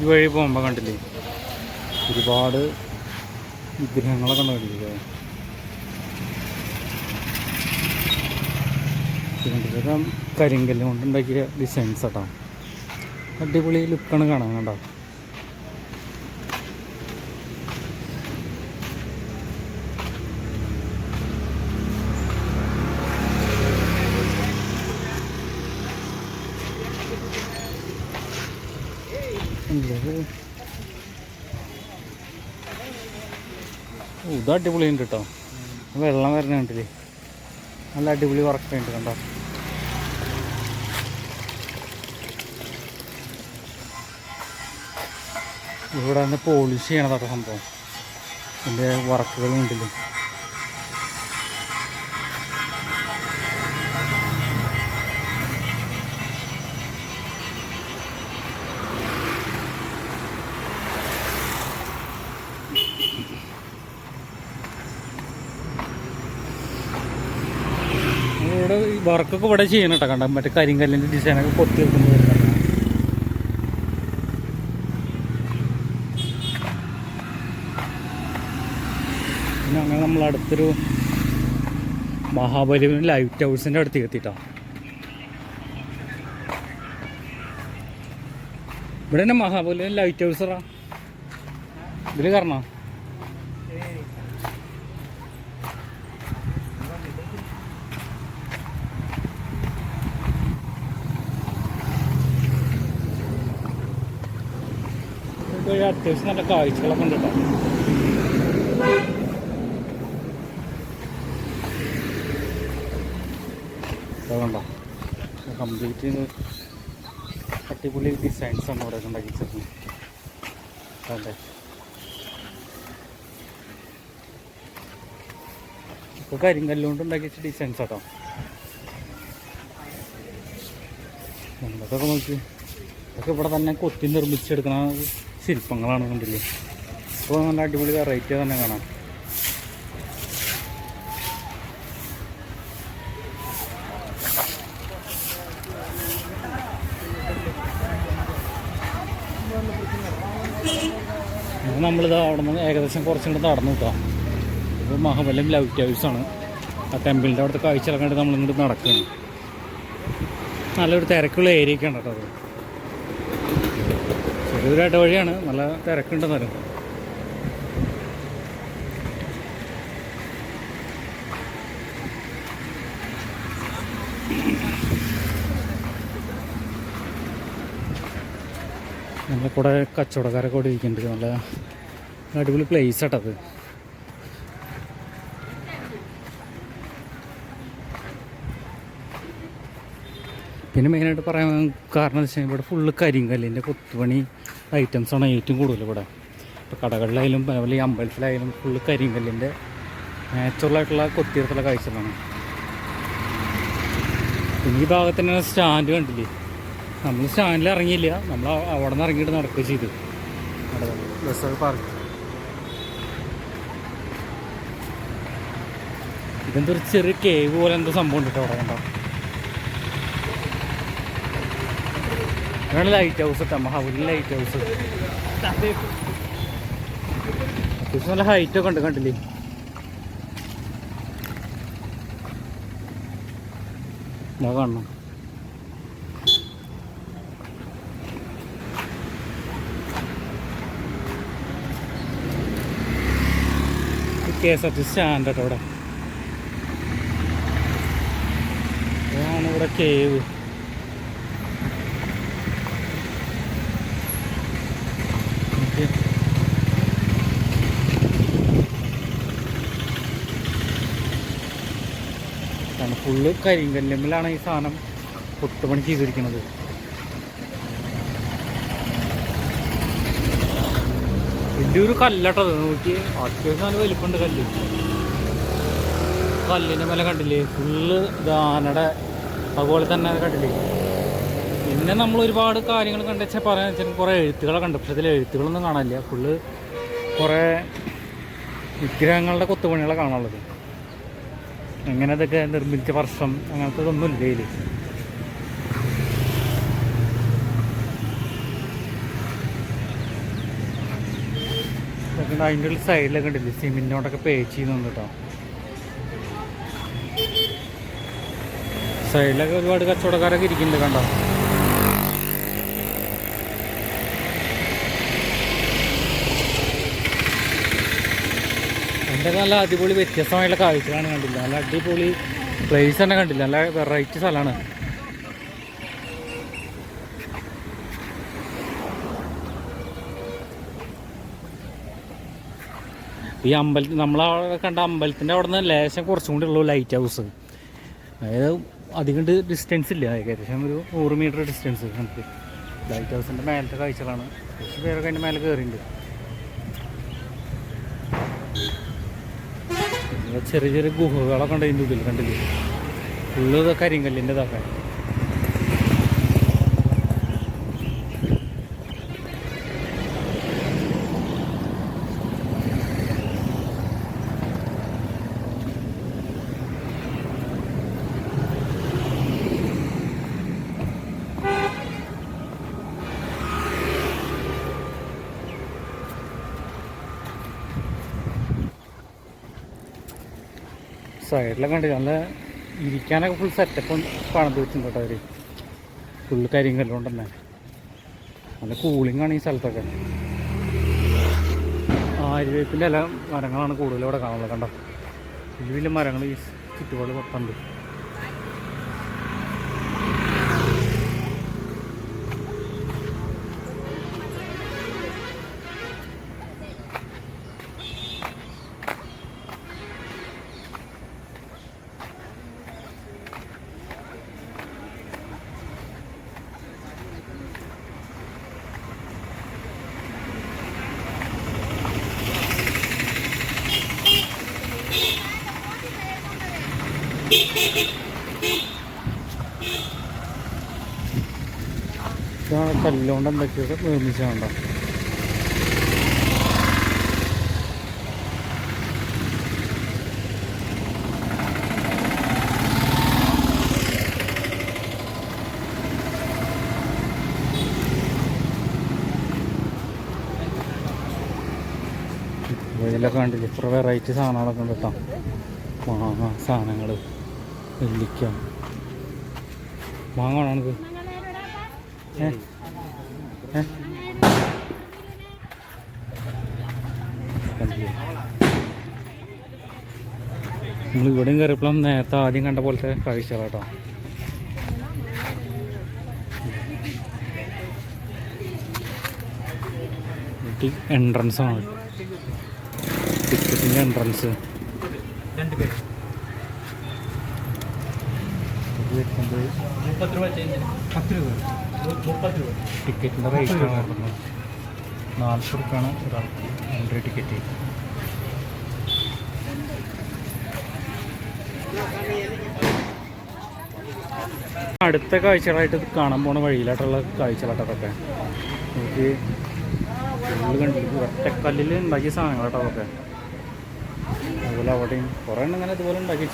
ഈ വഴി പോകുമ്പോൾ കണ്ടില്ലേ? ഒരുപാട് വിഗ്രഹങ്ങളൊക്കെ കണ്ടില്ലേ? തിരുവനന്തപുരം കരിങ്കല്ല് കൊണ്ടുണ്ടാക്കിയ ഡിസൈൻസ് കേട്ടോ അടിപൊളി ലുക്കാണ് കാണാൻ കണ്ടോ? ഇത് അടിപൊളിയുണ്ട് കേട്ടോ വെള്ളം വരണ കണ്ടില്ലേ? നല്ല അടിപൊളി ഉണ്ട് കണ്ടോ? ഇവിടെ നിന്ന് പോളിഷ് ചെയ്യണതൊക്കെ സംഭവം. ഇതിന്റെ വർക്കുകളും ഉണ്ടല്ലോ. വർക്കൊക്കെ ഇവിടെ ചെയ്യണം കേട്ടോ കണ്ട മറ്റേ കരിങ്കല്ലിന്റെ ഡിസൈനൊക്കെ കൊത്തി വെക്കുന്നത് പിന്നെ അങ്ങനെ നമ്മൾ അടുത്തൊരു മഹാബലി ലൈറ്റ് ഹൗസിന്റെ അടുത്തേക്ക് എത്തിയിട്ടോ ഇവിടെ തന്നെ മഹാബലി ലൈറ്റ് ഹൗസ് റാ. ഇതിൽ കയറണോ ഇവിടെ അത്യാവശ്യം നല്ല കാഴ്ചകളൊക്കെ ഉണ്ട് കേട്ടോ കംപ്ലീറ്റ് അടിപൊളി ഡിസൈൻസാണ് ഇവിടെ ഉണ്ടാക്കി അതെ ഇപ്പോൾ കരിങ്കല്ലുകൊണ്ട് ഉണ്ടാക്കി ഡിസൈൻസ് കേട്ടോ നമ്മളൊക്കെ നോക്കി? ഇതൊക്കെ ഇവിടെ തന്നെ കൊത്തി നിർമ്മിച്ചെടുക്കുന്ന ശില്പങ്ങളാണ് കണ്ടില്ലേ? അപ്പോൾ നല്ല അടിപൊളി വെറൈറ്റി തന്നെ കാണാം. നമ്മളിത് അവിടെ നിന്ന് ഏകദേശം കുറച്ചും കൂടെ നടന്നു കേട്ടോ ഇപ്പോൾ മഹാബലം ലൈറ്റ് ഹൗസാണ് ആ ടെമ്പിളിന്റെ അവിടുത്തെ കാഴ്ച കണ്ടിട്ട് നമ്മളിങ്ങോട്ട് നടക്കുകയാണ് നല്ലൊരു തിരക്കുള്ള ഏരിയ ഒക്കെ ഉണ്ട് കേട്ടോ അത്. ചെറിയൊരു വഴിയാണ് നല്ല തിരക്കുണ്ടെന്നാലും. നമ്മളെ കൂടെ കച്ചവടക്കാരൊക്കെ കൂടെ ഇരിക്കുന്നുണ്ട്. നല്ല അടിപൊളി പ്ലേസ് ആട്ടത്. പിന്നെ മെയിനായിട്ട് പറയാൻ കാരണം എന്ന് വെച്ചാൽ ഇവിടെ ഫുള്ള് കരിങ്കല്ലിന്റെ കൊത്തുപണി ഐറ്റംസാണ് ഏറ്റവും കൂടുതൽ ഇവിടെ. ഇപ്പോൾ കടകളിലായാലും അതുപോലെ ഈ അമ്പലത്തിലായാലും ഫുള്ള് കരിങ്കല്ലിന്റെ നാച്ചുറലായിട്ടുള്ള കൊത്തിയെടുത്തുള്ള കാഴ്ചകളാണ്. പിന്നെ ഈ ഭാഗത്ത് തന്നെ സ്റ്റാൻഡ് കണ്ടില്ലേ? നമ്മൾ സ്റ്റാൻഡിൽ ഇറങ്ങിയില്ല. നമ്മൾ അവിടെ നിന്ന് ഇറങ്ങിയിട്ട് നടക്കുകയും ചെയ്തു ബസ്സൊക്കെ പാർക്ക്. ഇതെന്തൊരു ചെറിയ കേവ് പോലെ എന്തോ സംഭവം ഉണ്ട് കേട്ടോ അവിടെ കണ്ടോ? ഇതാണ് ലൈറ്റ് ഹൗസ് ലൈറ്റ് ഹൗസ് അത്യാവശ്യം നല്ല ഹൈറ്റ് ഒക്കെ ഉണ്ട് കണ്ടില്ലേ? ഇതാ കാണണം. K S R T stand കേട്ടോ ഇവിടെ ഇവിടെ കേവ് ഫുള്ള് കരിങ്കല്ലുമ്മിലാണ് ഈ സാധനം പൊട്ടുപണി ചെയ്തിരിക്കുന്നത്. വലിയൊരു കല്ലട്ടത് നോക്കി അത്യാവശ്യം നല്ല വലിപ്പമുണ്ട് കല്ല്. കല്ലിന്റെ മേലെ കണ്ടില്ലേ ഫുള്ള് ദാനയുടെ അതുപോലെ തന്നെ കണ്ടില്ലേ. പിന്നെ നമ്മൾ ഒരുപാട് കാര്യങ്ങൾ കണ്ടുവച്ചാൽ പറയാൻ വെച്ചാൽ കുറേ എഴുത്തുകളൊക്കെ ഉണ്ട് പക്ഷെ അതിൽ എഴുത്തുകളൊന്നും കാണാനില്ല. ഫുള്ള് കുറേ വിഗ്രഹങ്ങളുടെ കൊത്തുപണികളെ കാണാനുള്ളത്. എങ്ങനെ അതൊക്കെ നിർമ്മിച്ച വർഷം അങ്ങനത്തെ ഒന്നും ഇല്ല അതിന്റെ ഉള്ളിൽ സൈഡിലൊക്കെ ഉണ്ടല്ലേ? സിമെന്റിനോടൊക്കെ പേച്ച് ചെയ്യുന്നുണ്ട് കേട്ടോ സൈഡിലൊക്കെ ഒരുപാട് കച്ചവടക്കാരൊക്കെ ഇരിക്കുന്നുണ്ട് കണ്ടോ? എന്റെ നല്ല അടിപൊളി വ്യത്യസ്തമായിട്ടുള്ള കാഴ്ചകളാണ് കണ്ടില്ല? നല്ല അടിപൊളി പ്ലേസ് തന്നെ കണ്ടില്ല? നല്ല വെറൈറ്റി സ്ഥലമാണ്. ഈ അമ്പലത്തിൽ നമ്മളവിടെ കണ്ട അമ്പലത്തിന്റെ അവിടെ നിന്ന് ലേശം കുറച്ചും കൂടി ഉള്ളൂ ലൈറ്റ് ഹൗസ് അതായത് അധികം ഡിസ്റ്റൻസ് ഇല്ല. ഏകദേശം ഒരു നൂറ് മീറ്റർ ഡിസ്റ്റൻസ് നമുക്ക്. ലൈറ്റ് ഹൗസിന്റെ മേലത്തെ കാഴ്ചകളാണ്. കുറച്ച് പേരൊക്കെ അതിന്റെ മേലെ കയറിയിട്ടുണ്ട് ചെറിയ ചെറിയ ഗുഹകളൊക്കെ ഉണ്ട് അതിന്റെ ഉള്ളിൽ കണ്ടില്ലേ? ഫുള്ള് കരിങ്കല്ലിന്റെ സൈഡിലൊക്കെ കണ്ടില്ല നല്ല ഇരിക്കാനൊക്കെ ഫുൾ സെറ്റപ്പ് പണിത് വെച്ചിട്ടുണ്ട് കേട്ടോ അവർ ഫുള്ള് കരിങ്കല്ലുകൊണ്ട് ഉണ്ടെന്നെ നല്ല കൂളിംഗ് ആണ് ഈ സ്ഥലത്തൊക്കെ. ആര്യവേപ്പിന്റെ എല്ലാ മരങ്ങളാണ് കൂടുതലും ഇവിടെ കാണുന്നത് കണ്ടോ? വലിയ വലിയ മരങ്ങൾ ഈ ചുറ്റുപാട് പത്തുണ്ട് കല്ലുകൊണ്ട് എന്തൊക്കെയൊക്കെ നിർമ്മിച്ചാണ്ടോ? ഇതിലൊക്കെ കണ്ടില്ല? ഇത്ര വെറൈറ്റി സാധനങ്ങളൊക്കെ ഉണ്ട് കേട്ടോ സാധനങ്ങൾ നെല്ലിക്ക മാങ്ങ ആണിത് ഏ? ഏ നമ്മൾ ഇവിടെയും കയറിയപ്പോഴും നേരത്തെ ആദ്യം കണ്ട പോലത്തെ കാഴ്ചകളാട്ടോ. എൻട്രൻസ് ആണ്. ടിക്കറ്റിന്റെ എൻട്രൻസ് മുപ്പത് രൂപ ചേഞ്ച് പത്ത് രൂപ മുപ്പത് രൂപ ടിക്കറ്റിന്റെ റേറ്റ് വരുന്നത് നാൽപ്പത് റുപ്യാണ് ഒരാൾക്ക് എൻട്രി ടിക്കറ്റ് അടുത്ത കാഴ്ചകളായിട്ട് കാണാൻ പോണ വഴിയിലായിട്ടുള്ള കാഴ്ചകളാട്ടതൊക്കെ എനിക്ക് നമുക്ക് ഫുള്ള് കണ്ടിട്ട് ഒറ്റക്കല്ലിൽ ഉണ്ടാക്കിയ സാധനങ്ങളാട്ടോ അതൊക്കെ അതുപോലെ അവിടെയും കുറേ എണ്ണം ഇങ്ങനെ ഇതുപോലെ ഉണ്ടാക്കി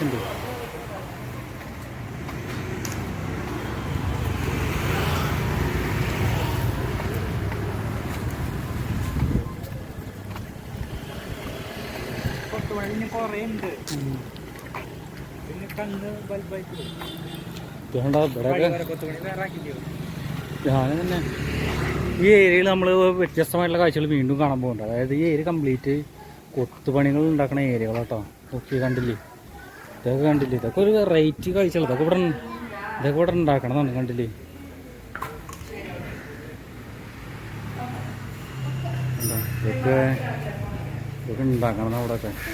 കുറേ ഉണ്ട്. പിന്നെ കണ്ണ് ബൾബായിട്ട് ഞാൻ തന്നെ. ഈ ഏരിയയിൽ നമ്മൾ വ്യത്യസ്തമായിട്ടുള്ള കാഴ്ചകൾ വീണ്ടും കാണാൻ പോകുന്നുണ്ട്. അതായത് ഈ ഏരിയ കംപ്ലീറ്റ് കൊത്തുപണികൾ ഉണ്ടാക്കുന്ന ഏരിയകളാട്ടോ ഓക്കെ കണ്ടില്ലേ? ഇതൊക്കെ കണ്ടില്ലേ? ഇതൊക്കെ ഒരു വെറൈറ്റി കാഴ്ചകൾ. ഇതൊക്കെ ഇവിടെ. ഇതൊക്കെ ഇവിടെ ഉണ്ടാക്കണതാണ് കണ്ടില്ലേ? കണ്ടോ? ഇതൊക്കെ ഇതൊക്കെ ഉണ്ടാക്കണം അവിടെയൊക്കെ ഉണ്ടോ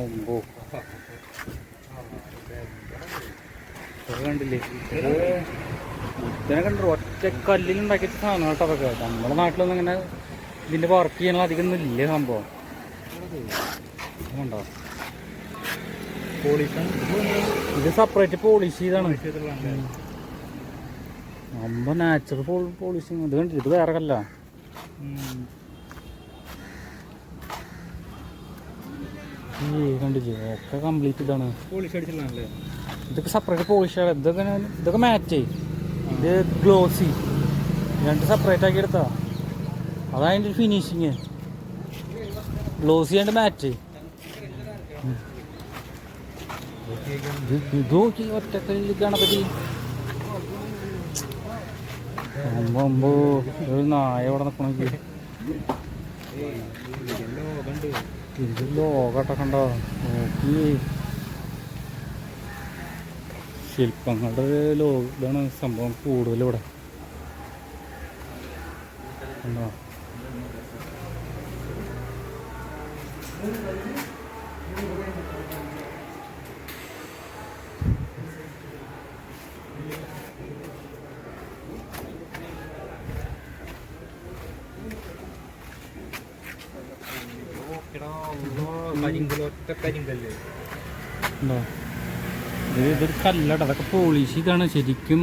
ഒമ്പോ കണ്ടില്ലേ ഇതിനെ കണ്ടു ഒറ്റ കല്ലിൽ ഉണ്ടാക്കിയ സാധനം കേട്ടോ അതൊക്കെ. നമ്മുടെ നാട്ടിലൊന്നും ഇങ്ങനെ ഇതിന്റെ വർക്ക് ചെയ്യാനുള്ള അധികം ഒന്നും ഇല്ല സംഭവം. ഇത് സെപ്പറേറ്റ് പോളിഷ് ചെയ്താണ്. നമ്മ നാച്ചുറൽ പോളിഷിങ് ഇത് കണ്ടില്ല? ഇത് വേറെ കല്ല. കണ്ടില്ലേ? ഒക്കെ കംപ്ലീറ്റ് ഇതാണ്. ഇതൊക്കെ സെപ്പറേറ്റ് പോളിഷാണ് ഇതൊക്കെ ഇതൊക്കെ മാറ്റ് ഇത് ഗ്ലോസി രണ്ട് സെപ്പറേറ്റ് ആക്കി എടുത്താ ഒരു ഫിനിഷിങ് ഗ്ലോസി ആൻഡ് മാറ്റ് ഇത് നോക്കി ഒറ്റക്കല്ലിൽ ഗണപതി കണ്ടോ? നോക്കി. ശില്പങ്ങളുടെ ഒരു ലോ ഇതാണ് സംഭവം കൂടുതൽ ഇവിടെ. കണ്ടോ? നോക്കടാ കണ്ടോ ഇത് ഇതൊരു കല്ലട അതൊക്കെ പോളിഷ് ഇതാണ് ശരിക്കും.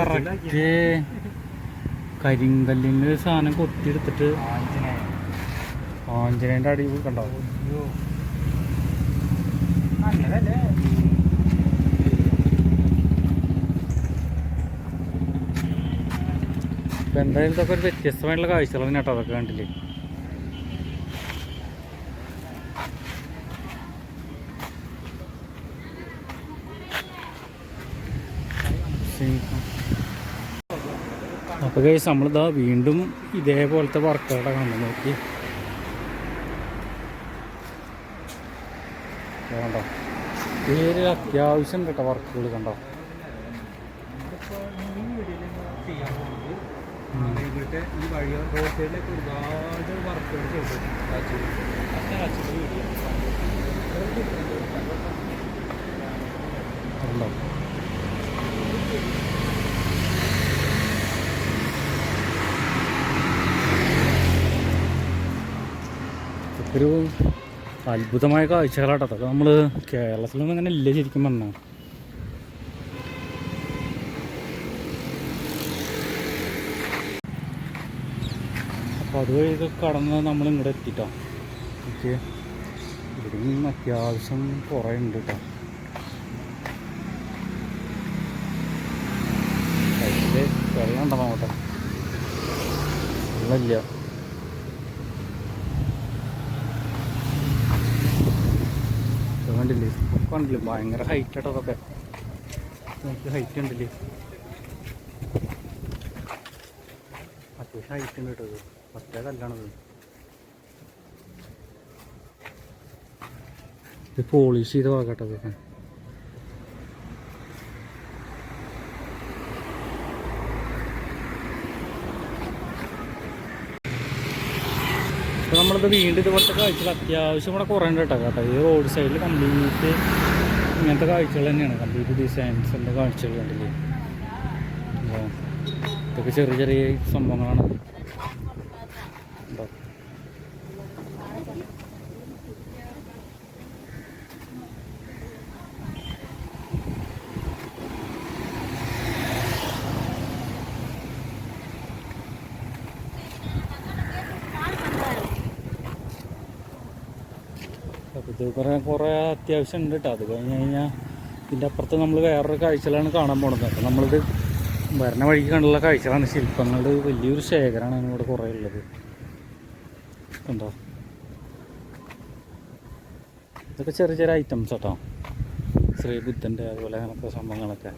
കറക്റ്റ് കരിങ്കല്ലിന്റെ സാധനം കൊത്തിയെടുത്തിട്ട് ആഞ്ജനേന്റെ അടി കണ്ടോ? നല്ലതല്ലേ? ഇപ്പം എന്തായാലും ഇതൊക്കെ ഒരു വ്യത്യസ്തമായിട്ടുള്ള കാഴ്ചകളാണ് കേട്ടോ അതൊക്കെ കണ്ടില്ലേ. അപ്പോൾ കഴിച്ച് നമ്മളിതാ വീണ്ടും ഇതേപോലത്തെ വർക്കുകളുടെ കണ്ടു നോക്കി. കണ്ടോ? പേര് അത്യാവശ്യം കേട്ടോ വർക്കുകൾ കണ്ടോ? ഇവിടുത്തെ ഈ വഴി റോഡ് സൈഡിലൊക്കെ ഒരുപാട് വർക്കുകൾ ചെയ്തിട്ടുണ്ട് ഒരു അത്ഭുതമായ കാഴ്ചകളാട്ടോ. അതൊക്കെ നമ്മൾ കേരളത്തിലൊന്നും അങ്ങനെ ഇല്ല ശരിക്കും പറഞ്ഞാൽ അപ്പോൾ അതുവഴിയൊക്കെ കടന്ന് നമ്മൾ ഇങ്ങോട്ട് എത്തിട്ടോ. ഓക്കെ. നിന്ന് അത്യാവശ്യം കുറേ ഉണ്ട് കേട്ടോ വെള്ളം ഉണ്ടോ നോക്കട്ടെ വെള്ളമില്ല ഇത് കണ്ടില്ലേ? ഭയങ്കര ഹൈറ്റ് ആട്ടോ അതൊക്കെ. നോക്കി ഹൈറ്റ് ഉണ്ടല്ലേ? അത്യാവശ്യം ഹൈറ്റ് ഉണ്ട് കേട്ടോ ഒറ്റ കല്ലാണത്. ഇത് പോളിഷ് ചെയ്ത ഭാഗട്ടോ ഇതൊക്കെ നമ്മളിത് വീണ്ടും ഇതുപോലത്തെ കാഴ്ചകൾ അത്യാവശ്യം ഇവിടെ കുറേ ഉണ്ട് കേട്ടോ. കേട്ടോ ഈ റോഡ് സൈഡിൽ കംപ്ലീറ്റ് ഇങ്ങനത്തെ കാഴ്ചകൾ തന്നെയാണ്. കംപ്ലീറ്റ് ഡിസൈൻസിന്റെ കാഴ്ചകൾ അപ്പോൾ ഇതൊക്കെ ചെറിയ ചെറിയ സംഭവങ്ങളാണ് ഉണ്ടോ ഇത് കുറേ അത്യാവശ്യം ഉണ്ട് കേട്ടോ അത് കഴിഞ്ഞ് കഴിഞ്ഞാൽ ഇതിന്റെ അപ്പുറത്ത് നമ്മൾ വേറൊരു കാഴ്ചകളാണ് കാണാൻ പോണത്. അപ്പം നമ്മളിത് വരണ വഴിക്ക് കണ്ടുള്ള കാഴ്ചകളാണ് ശില്പങ്ങളുടെ വലിയൊരു ശേഖരമാണ് ഇവിടെ കുറേ ഉള്ളത്. കണ്ടോ? ഇതൊക്കെ ചെറിയ ചെറിയ ഐറ്റംസ് കേട്ടോ ശ്രീബുദ്ധന്റെ അതുപോലെ അങ്ങനത്തെ സംഭവങ്ങളൊക്കെ.